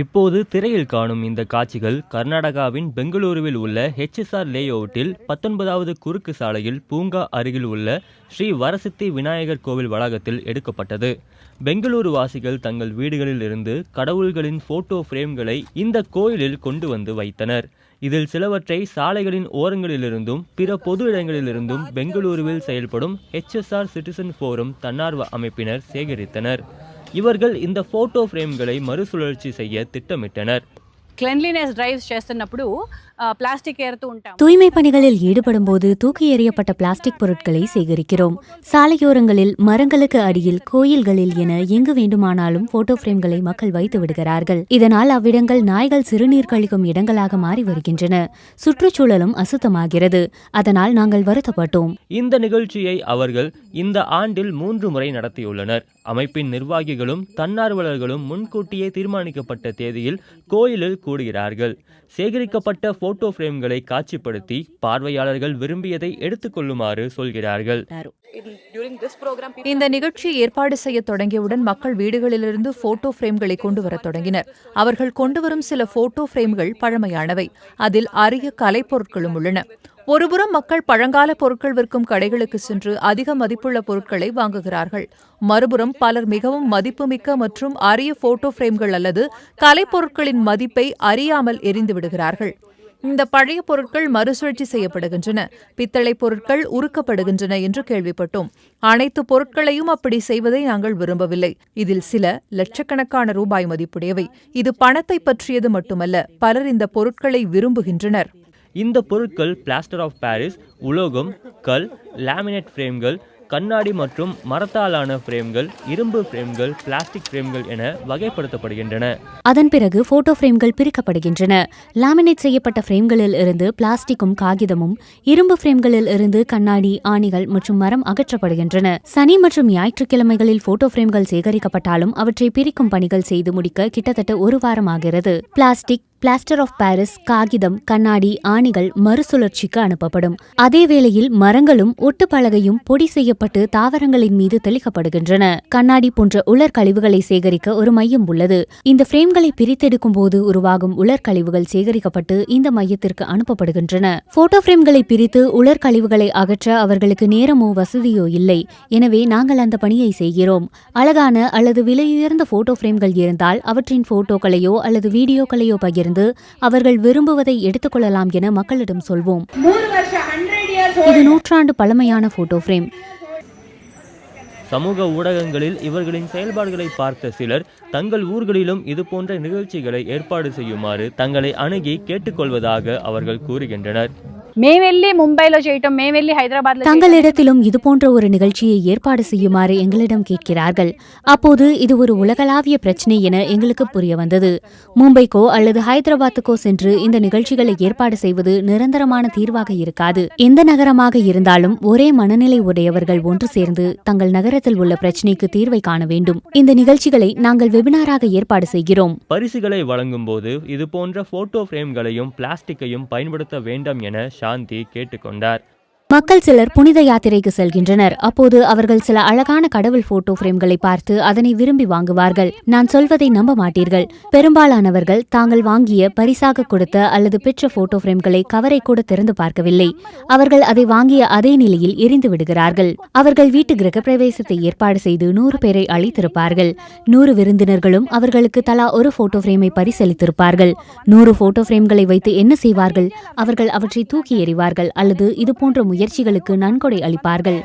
இப்போது திரையில் காணும் இந்த காட்சிகள் கர்நாடகாவின் பெங்களூருவில் உள்ள ஹெச்எஸ்ஆர் லேஅவுட்டில் பத்தொன்பதாவது குறுக்கு சாலையில் பூங்கா அருகில் உள்ள ஸ்ரீ வரசித்தி விநாயகர் கோவில் வளாகத்தில் எடுக்கப்பட்டது. பெங்களூரு வாசிகள் தங்கள் வீடுகளில் இருந்து கடவுள்களின் போட்டோ பிரேம்களை இந்த கோயிலில் கொண்டு வந்து வைத்தனர். இதில் சிலவற்றை சாலைகளின் ஓரங்களிலிருந்தும் பிற பொது இடங்களிலிருந்தும் பெங்களூருவில் செயல்படும் ஹெச்எஸ்ஆர் சிட்டிசன் ஃபோரம் தன்னார்வ அமைப்பினர் சேகரித்தனர். இவர்கள் இந்த போட்டோ ஃப்ரேம்களை மறுசுழற்சி செய்ய திட்டமிட்டனர். క్లెన్లీనెస్ డ్రైవ్స్ చేస్తున్నప్పుడు ఆ, ప్లాస్టిక్ ఏరుతూ ఉంటాం தூய்மை பணிகளில் ஈடுபடும் போது தூக்கி எறியப்பட்ட பிளாஸ்டிக் பொருட்களை சேகரிக்கிறோம் சாலையோரங்களில் மரங்களுக்கு அடியில் கோயில்களில் என எங்கு வேண்டுமானாலும் போட்டோ பிரேம்களை மக்கள் வைத்து விடுகிறார்கள் இதனால் அவ்விடங்கள் நாய்கள் சிறுநீர் கழிக்கும் இடங்களாக மாறி வருகின்றன சுற்றுச்சூழலும் அசுத்தமாகிறது அதனால் நாங்கள் வருத்தப்பட்டோம் இந்த நிகழ்ச்சியை அவர்கள் இந்த ஆண்டில் மூன்று முறை நடத்தியுள்ளனர் அமைப்பின் நிர்வாகிகளும் தன்னார்வலர்களும் முன்கூட்டியே தீர்மானிக்கப்பட்ட தேதியில் கோயிலில் கூடுகிறார்கள் சேகரிக்கப்பட்ட போட்டோ பிரேம்களை காட்சிப்படுத்தி பார்வையாளர்கள் விரும்பியதை எடுத்துக்கொள்ளுமாறு சொல்கிறார்கள். இந்த நிகழ்ச்சி ஏற்பாடு செய்ய தொடங்கியவுடன் மக்கள் வீடுகளிலிருந்து போட்டோ பிரேம்களை கொண்டு வர தொடங்கினர். அவர்கள் கொண்டுவரும் சில போட்டோ பிரேம்கள் பழமையானவை. அதில் அரிய கலைப்பொருட்களும் உள்ளன. ஒருபுறம் மக்கள் பழங்கால பொருட்கள் விற்கும் கடைகளுக்கு சென்று அதிக மதிப்புள்ள பொருட்களை வாங்குகிறார்கள். மறுபுறம் பலர் மிகவும் மதிப்புமிக்க மற்றும் அரிய போட்டோ பிரேம்கள் அல்லது கலைப்பொருட்களின் மதிப்பை அறியாமல் எரிந்து விடுகிறார்கள். இந்த பழைய பொருட்கள் மறுசுழற்சி செய்யப்படுகின்றன. பித்தளை பொருட்கள் உருக்கப்படுகின்றன என்று கேள்விப்பட்டோம். அனைத்து பொருட்களையும் அப்படி செய்வதை நாங்கள் விரும்பவில்லை. இதில் சில லட்சக்கணக்கான ரூபாய் மதிப்புடையவை. இது பணத்தை பற்றியது மட்டுமல்ல. பலர் இந்த பொருட்களை விரும்புகின்றனர். இந்த பொருட்கள் பிளாஸ்டர் ஆஃப் பாரிஸ் உலோகம் கல் லேமினேட் ஃப்ரேம்கள் கண்ணாடி மற்றும் மரத்தாலான ஃப்ரேம்கள் இரும்பு ஃப்ரேம்கள் பிளாஸ்டிக் ஃப்ரேம்கள் என வகைப்படுத்தப்படுகின்றன. அதன் பிறகு போட்டோ ஃப்ரேம்கள் பிரிக்கப்படுகின்றன. லாமினேட் செய்யப்பட்ட ஃப்ரேம்களில் இருந்து பிளாஸ்டிக்கும் காகிதமும் இரும்பு ஃப்ரேம்களில் இருந்து கண்ணாடி ஆணிகள் மற்றும் மரம் அகற்றப்படுகின்றன. சனி மற்றும் ஞாயிற்றுக்கிழமைகளில் போட்டோ ஃப்ரேம்கள் சேகரிக்கப்பட்டாலும் அவற்றை பிரிக்கும் பணிகள் செய்து முடிக்க கிட்டத்தட்ட ஒரு வாரம் ஆகிறது. பிளாஸ்டிக் பிளாஸ்டர் ஆஃப் பாரிஸ் காகிதம் கண்ணாடி ஆணிகள் மறுசுழற்சிக்கு அனுப்பப்படும். அதே வேளையில் மரங்களும் ஒட்டுப்பலகையும் பொடி செய்யப்பட்டு தாவரங்களின் மீது தெளிக்கப்படுகின்றன. கண்ணாடி போன்ற உலர் கழிவுகளை சேகரிக்க ஒரு மையம் உள்ளது. இந்த பிரேம்களை பிரித்தெடுக்கும் போது உருவாகும் உலர் கழிவுகள் சேகரிக்கப்பட்டு இந்த மையத்திற்கு அனுப்பப்படுகின்றன. போட்டோ பிரேம்களை பிரித்து உலர் கழிவுகளை அகற்ற அவர்களுக்கு நேரமோ வசதியோ இல்லை. எனவே நாங்கள் அந்த பணியை செய்கிறோம். அழகான அல்லது விலையுயர்ந்த போட்டோ பிரேம்கள் இருந்தால் அவற்றின் போட்டோக்களையோ அல்லது வீடியோக்களையோ பகிர்ந்து இருந்து அவர்கள் விரும்புவதை எடுத்துக்கொள்ளலாம் என மக்களிடம் சொல்வோம். இது நூற்றாண்டு பழமையான போட்டோ ஃப்ரேம் சமூக ஊடகங்களில் இவர்களின் செயல்பாடுகளை பார்த்த சிலர் தங்கள் ஊர்களிலும் இதுபோன்ற நிகழ்ச்சிகளை ஏற்பாடு செய்யுமாறு தங்களை அணுகி கேட்டுக்கொள்வதாக அவர்கள் கூறுகின்றனர். தங்களிடத்திலும் இதுபோன்ற ஒரு நிகழ்ச்சியை ஏற்பாடு செய்யுமாறு எங்களிடம் கேட்கிறார்கள். அப்போது இது ஒரு உலகளாவிய பிரச்சனை என எங்களுக்கு புரிய வந்தது. மும்பைக்கோ அல்லது ஹைதராபாத்துக்கோ சென்று இந்த நிகழ்ச்சிகளை ஏற்பாடு செய்வது நிரந்தரமான தீர்வாக இருக்காது. எந்த நகரமாக இருந்தாலும் ஒரே மனநிலை உடையவர்கள் ஒன்று சேர்ந்து தங்கள் நகரத்தில் உள்ள பிரச்சினைக்கு தீர்வை காண வேண்டும். இந்த நிகழ்ச்சிகளை நாங்கள் வெபினாராக ஏற்பாடு செய்கிறோம். பரிசுகளை வழங்கும் போது இது போன்ற போட்டோ பிரேம்களையும் பிளாஸ்டிக்கையும் பயன்படுத்த வேண்டும் என சாந்தி கேட்டுக்கொண்டார். மக்கள் சிலர் புனித யாத்திரைக்கு செல்கின்றனர். அப்போது அவர்கள் சில அழகான கடவுள் போட்டோ பிரேம்களை பார்த்து அதனை விரும்பி வாங்குவார்கள். நான் சொல்வதை நம்ப மாட்டீர்கள். பெரும்பாலானவர்கள் தாங்கள் வாங்கிய பரிசாக கொடுத்த அல்லது பெற்ற போட்டோ பிரேம்களை கவரை கூட திறந்து பார்க்கவில்லை. அவர்கள் அதை வாங்கிய அதே நிலையில் எரிந்து விடுகிறார்கள். அவர்கள் வீட்டு கிரக பிரவேசத்தை ஏற்பாடு செய்து நூறு பேரை அழைத்திருப்பார்கள். நூறு விருந்தினர்களும் அவர்களுக்கு தலா ஒரு போட்டோ பிரேமை பரிசளித்திருப்பார்கள். நூறு போட்டோ பிரேம்களை வைத்து என்ன செய்வார்கள்? அவர்கள் அவற்றை தூக்கி எறிவார்கள் அல்லது இது போன்ற முயற்சி முயற்சிகளுக்கு நன்கொடை அளிப்பார்கள்.